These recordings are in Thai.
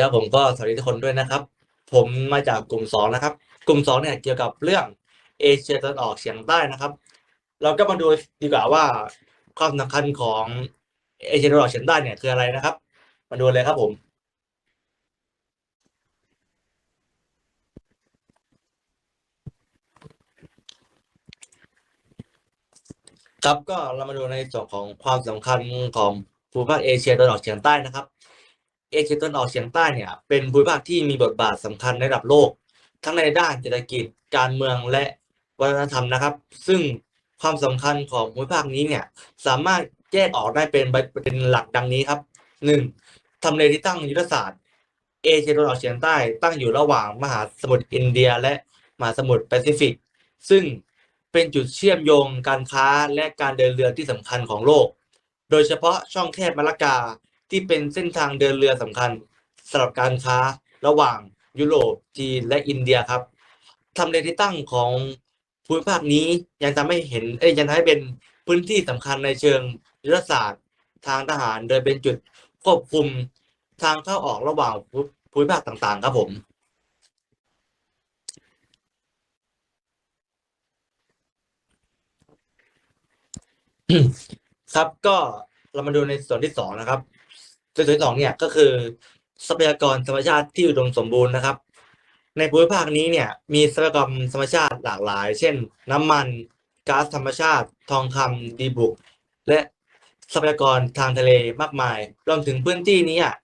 ครับผมก็สวัสดีทุกคนด้วยนะครับ ผมมาจากกลุ่มสองนะครับ กลุ่มสองเนี่ยเกี่ยวกับเรื่องเอเชียตะวันออกเฉียงใต้นะครับ เราก็มาดูดีกว่าว่าความสำคัญของเอเชียตะวันออกเฉียงใต้เนี่ยคืออะไรนะครับ มาดูเลยครับผมครับก็เรามาดูในส่วนของความสำคัญของภูมิภาคเอเชียตะวันออกเฉียงใต้นะครับ เอเชียตะวันออกเฉียงใต้เนี่ยเป็นภูมิภาคที่มีบทบาทสำคัญในระดับโลก ทั้งในด้านเศรษฐกิจการเมืองและวัฒนธรรมนะครับ ซึ่งความสำคัญของภูมิภาคนี้เนี่ยสามารถแยกออกได้เป็นประเด็นหลักดังนี้ครับหนึ่งทำเลที่ตั้งยุทธศาสตร์ เอเชียตะวันออกเฉียงใต้ตั้งอยู่ระหว่างมหาสมุทรอินเดียและมหาสมุทรแปซิฟิก ซึ่งเป็นจุดเชื่อมโยงการค้าและการเดินเรือที่สำคัญของโลก โดยเฉพาะช่องแคบมาลากา ที่เป็นเส้นทางเดินเรือสำคัญสำหรับการค้าระหว่างยุโรปจีนและอินเดียครับทำเลที่ตั้งของภูมิภาคนี้ยังทำให้เห็นเอ้ยยังทำให้เป็นพื้นที่สำคัญในเชิงยุทธศาสตร์ทางทหาร โดยเป็นจุดควบคุมทางเข้าออกระหว่างภูมิภาคต่างๆ ครับผม ครับก็เรามาดูในส่วนที่สองนะครับ ส่วนที่สองเนี่ยก็คือทรัพยากรธรรมชาติที่อุดมสมบูรณ์นะครับ ในภูมิภาคนี้เนี่ยมีทรัพยากรธรรมชาติหลากหลาย เช่น น้ำมันก๊าซธรรมชาติ ทองคำดีบุก และทรัพยากรทางทะเลมากมาย รวมถึงพื้นที่นี้อะ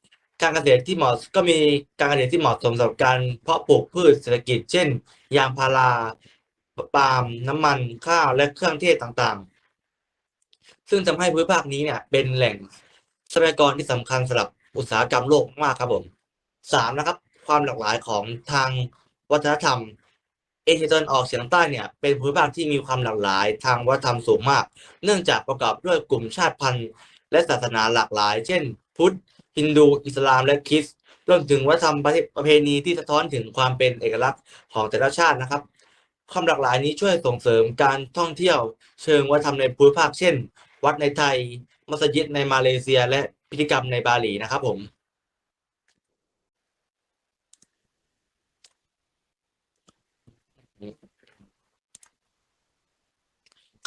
การเกษตรที่เหมาะก็มีการเกษตรที่เหมาะสมสำหรับการเพาะปลูกพืชเศรษฐกิจ เช่น ยางพาราปาล์มน้ำมันข้าวและเครื่องเทศต่างๆ ซึ่งทำให้ภูมิภาคนี้เนี่ยเป็นแหล่ง ทรัพยากรที่สำคัญสำหรับอุตสาหกรรมโลกมากครับผมสามนะครับ ความหลากหลายของทางวัฒนธรรม เอเชียตะวันออกเฉียงใต้เนี่ยเป็นภูมิภาคที่มีความหลากหลายทางวัฒนธรรมสูงมาก เนื่องจากประกอบด้วยกลุ่มชาติพันธุ์ และศาสนาหลากหลาย เช่น พุทธฮินดูอิสลามและคริสต์รวมถึงวัฒนธรรมประเพณีที่สะท้อนถึงความเป็นเอกลักษณ์ของแต่ละชาตินะครับ ความหลากหลายนี้ช่วยส่งเสริมการท่องเที่ยว เชิงวัฒนธรรมในภูมิภาคเช่น วัดในไทย มัสยิดในมาเลเซีย และพิธีกรรมในบาหลีนะครับผม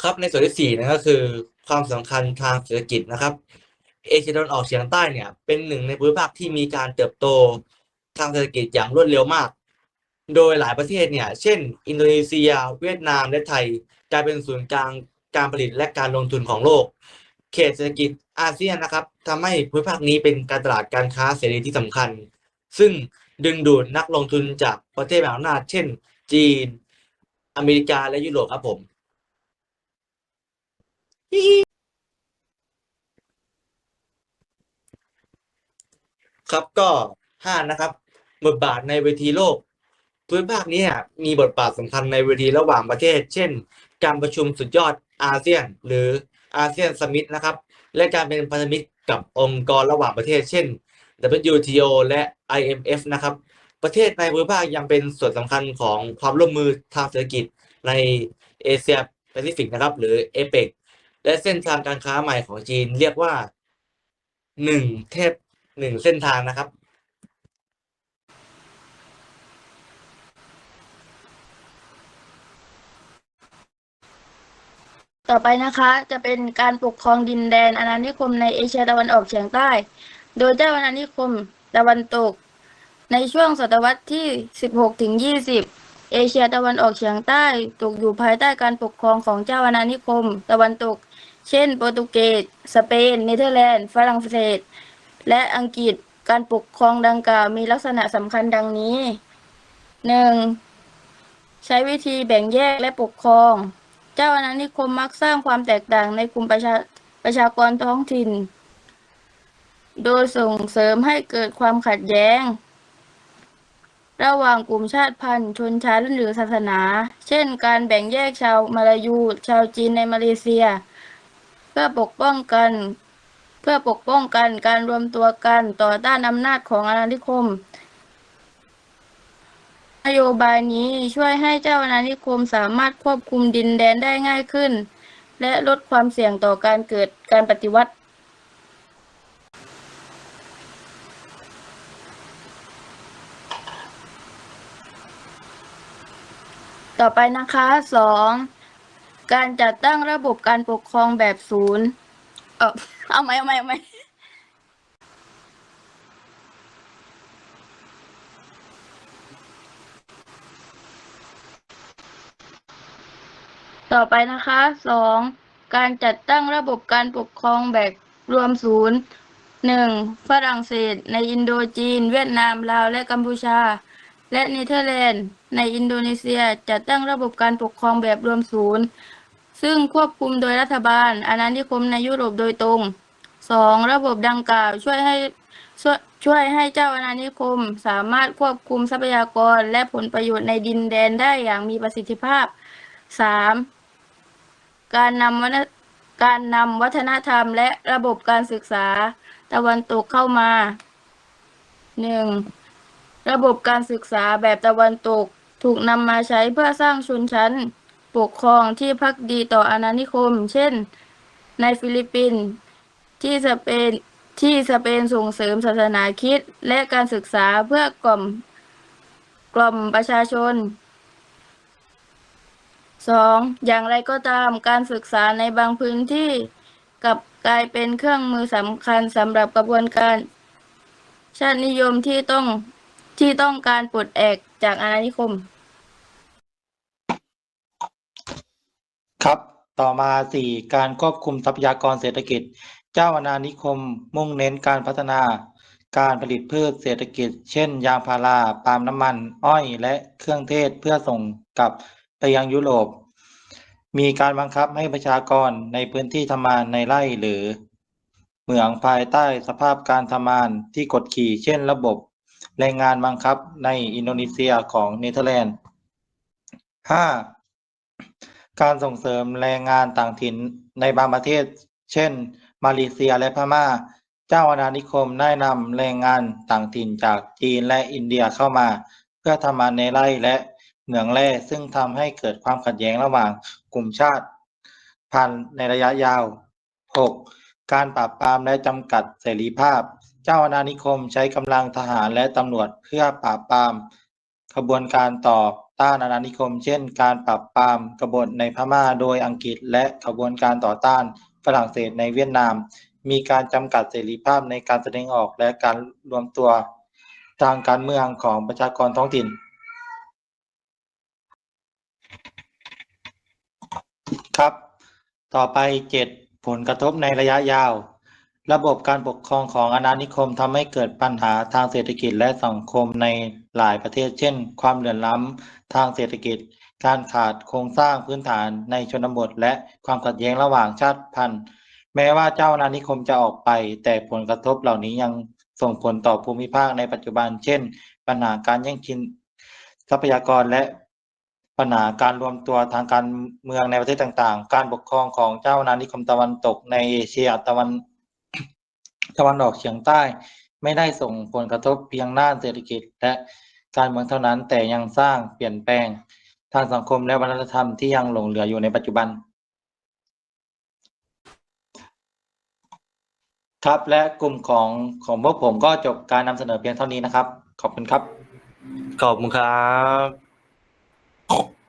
ครับในส่วนที่สี่นะก็คือความสำคัญทางเศรษฐกิจนะครับ เอเชียตะวันออกเฉียงใต้เนี่ย เป็นหนึ่งในภูมิภาคที่มีการเติบโตทางเศรษฐกิจอย่างรวดเร็วมาก โดยหลายประเทศเนี่ย เช่น อินโดนีเซีย เวียดนามและไทยกลายเป็นศูนย์กลางการผลิตและการลงทุนของโลก เขตเศรษฐกิจอาเซียนนะครับทำให้ภูมิภาคนี้เป็นการตลาดการค้าเสรีที่สำคัญ ซึ่งดึงดูดนักลงทุนจากประเทศมหาอำนาจเช่น จีน อเมริกาและยุโรปครับผมครับก็ห้านะครับ บทบาทในเวทีโลกภูมิภาคนี้มีบทบาทสำคัญในเวทีระหว่างประเทศ เช่น การประชุมสุดยอดอาเซียน หรือ อาเซียนสมิตนะครับ และการเป็นพันธมิตรกับองค์กรระหว่างประเทศ เช่น WTO และ IMF นะครับ ประเทศในภูมิภาคยังเป็นส่วนสำคัญของความร่วมมือทางเศรษฐกิจในเอเชียแปซิฟิกนะครับ หรือเอเปกและเส้นทางการค้าใหม่ของจีนเรียกว่าหนึ่งเทพหนึ่งเส้นทางนะครับ ต่อไปนะคะจะเป็นการปกครองดินแดนอาณานิคมในเอเชียตะวันออกเฉียงใต้ โดยเจ้าอาณานิคมตะวันตก ในช่วงศตวรรษที่ 16ถึง20 เอเชียตะวันออกเฉียงใต้ตกอยู่ภายใต้การปกครองของเจ้าอาณานิคม ตะวันตก เช่น โปรตุเกส สเปน เนเธอร์แลนด์ ฝรั่งเศส และอังกฤษ การปกครองดังกล่าวมีลักษณะสำคัญดังนี้ 1. ใช้วิธีแบ่งแยกและปกครอง เจ้าอาณานิคมมักสร้างความแตกต่างในกลุ่มประชาประชากรท้องถิ่น โดยส่งเสริมให้เกิดความขัดแย้ง ระหว่างกลุ่มชาติพันธุ์ ชนชั้นหรือศาสนา เช่น การแบ่งแยกชาวมาลายู ชาวจีนในมาเลเซีย เพื่อปกป้องกัน เพื่อปกป้องกันการรวมตัวกันต่อต้านอำนาจของอาณานิคม นโยบายนี้ช่วยให้เจ้าอาณานิคมสามารถควบคุมดินแดนได้ง่ายขึ้น และลดความเสี่ยงต่อการเกิดการปฏิวัติ ต่อไปนะคะสองการจัดตั้งระบบการปกครองแบบศูนย์ เออเอาไหมเอาไหมเอาไหม ต่อไปนะคะสองการจัดตั้งระบบการปกครองแบบรวมศูนย์หนึ่งฝรั่งเศส ในอินโดจีน เวียดนามลาวและกัมพูชา และเนเธอร์แลนด์ ในอินโดนีเซียจัดตั้งระบบการปกครองแบบรวมศูนย์ซึ่งควบคุมโดยรัฐบาลอาณานิคมในยุโรปโดยตรงสองระบบดังกล่าวช่วยให้ช่วยช่วยให้เจ้าอาณานิคม สามารถควบคุมทรัพยากรและผลประโยชน์ในดินแดนได้อย่างมีประสิทธิภาพสาม การนำวัฒนการนำวัฒนธรรมและระบบการศึกษาตะวันตกเข้ามาหนึ่งระบบการศึกษาแบบตะวันตกถูกนำมาใช้เพื่อสร้างชนชั้น ปกครองที่พักดีต่ออาณานิคม เช่น ในฟิลิปปินส์ที่สเปนที่สเปนส่งเสริมศาสนาคิดและการศึกษาเพื่อกล่อมกล่อมประชาชน สองอย่างไรก็ตามการศึกษาในบางพื้นที่กลับกลายเป็นเครื่องมือสำคัญสำหรับกระบวนการ ชาตินิยมที่ต้องที่ต้องการปลดแอกจากอาณานิคม ครับ ต่อมาสี่การควบคุมทรัพยากรเศรษฐกิจ เจ้าอาณานิคม มุ่งเน้นการพัฒนา การผลิตพืชเศรษฐกิจ เช่น ยางพาราปาล์มน้ำมัน อ้อยและเครื่องเทศเพื่อส่งกับ ไปยังยุโรป มีการบังคับให้ประชากรในพื้นที่ทำงานในไร่หรือเหมืองภายใต้สภาพการทำงานที่กดขี่เช่นระบบแรงงานบังคับในอินโดนีเซียของเนเธอร์แลนด์ห้าการส่งเสริมแรงงานต่างถิ่นในบางประเทศ เช่น มาเลเซียและพม่า เจ้าอาณานิคมได้นำแรงงานต่างถิ่นจากจีนและอินเดียเข้ามา เพื่อทำงานในไร่และ เหมืองแร่ซึ่งทำให้เกิดความขัดแย้งระหว่างกลุ่มชาติ พันธุ์ในระยะยาว 6. การปราบปรามและจำกัดเสรีภาพ เจ้าอาณานิคมใช้กำลังทหารและตำรวจเพื่อปราบปรามขบวนการต่อต้านอาณานิคม เช่น การปราบปรามกบฏในพม่าโดยอังกฤษ และขบวนการต่อต้านฝรั่งเศสในเวียดนาม มีการจำกัดเสรีภาพในการแสดงออกและการรวมตัวทางการเมืองของประชากรท้องถิ่น ครับ ต่อไปเจ็ดผลกระทบในระยะยาว ระบบการปกครองของอาณานิคมทำให้เกิดปัญหาทางเศรษฐกิจและสังคมในหลายประเทศ เช่น ความเหลื่อมล้ำทางเศรษฐกิจ การขาดโครงสร้างพื้นฐานในชนบท และความขัดแย้งระหว่างชาติพันธุ์ แม้ว่าเจ้าอาณานิคมจะออกไป แต่ผลกระทบเหล่านี้ยังส่งผลต่อภูมิภาคในปัจจุบัน เช่น ปัญหาการแย่งชิงทรัพยากรและ ปัญหาการรวมตัวทางการเมืองในประเทศต่างๆ การปกครองของเจ้าอาณานิคมตะวันตกในเอเชียตะวันตะวันออกเฉียงใต้ ไม่ได้ส่งผลกระทบเพียงด้านเศรษฐกิจ และการเมืองเท่านั้นแต่ยังสร้างเปลี่ยนแปลงทางสังคมและวัฒนธรรมที่ยังหลงเหลืออยู่ในปัจจุบัน ครับและกลุ่มของของพวกผมก็จบการนำเสนอเพียงเท่านี้นะครับ ขอบคุณครับ ขอบคุณครับ Oh.